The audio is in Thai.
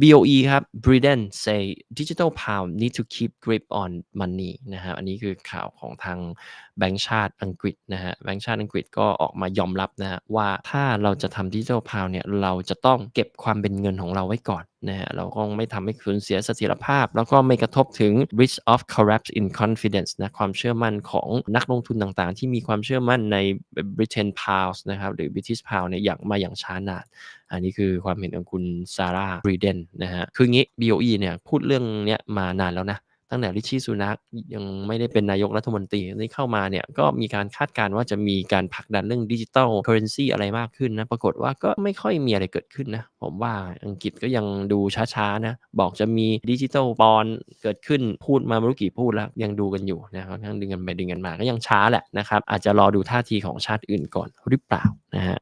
BOE ครับ Briden say digital pound need to keep grip on money นะฮะ อันนี้คือข่าวของทางแบงก์ชาติอังกฤษนะฮะ แบงก์ชาติอังกฤษก็ออกมายอมรับนะฮะว่าถ้าเราจะทำดิจิทัลพาวเนี่ย เราจะต้องเก็บความเป็นเงินของเราไว้ก่อน นะฮะเราก็ไม่ทำให้สูญเสียเสถียรภาพ แล้วก็ไม่กระทบถึง risk of collapse in confidence นะความเชื่อมั่นของนักลงทุนต่างๆ ที่มีความเชื่อมั่นใน Britain pounds นะครับหรือ British pound เนี่ยอย่างมาอย่างช้านานอันนี้คือความเห็นของคุณซาร่าบรีเดนนะฮะคืองี้ BOE เนี่ยพูดเรื่องเนี้ยมานานแล้วนะ ตั้งแต่ริชี่ซูนักยังไม่ได้เป็นนายกรัฐมนตรีนี่เข้ามาเนี่ยก็มีการคาดการณ์ว่าจะมีการผลักดันเรื่องดิจิตอลเคอร์เรนซีอะไรมากขึ้นนะ ปรากฏว่าก็ไม่ค่อยมีอะไรเกิดขึ้นนะ ผมว่าอังกฤษก็ยังดูช้าๆนะ บอกจะมีดิจิตอลบอลเกิดขึ้นพูดมาไม่รู้กี่พูดแล้ว ยังดูกันอยู่นะครับทั้งดึงกันไปดึงกันมาก็ยังช้าแหละนะครับอาจจะรอดูท่าทีของชาติอื่นก่อนหรือเปล่านะฮะ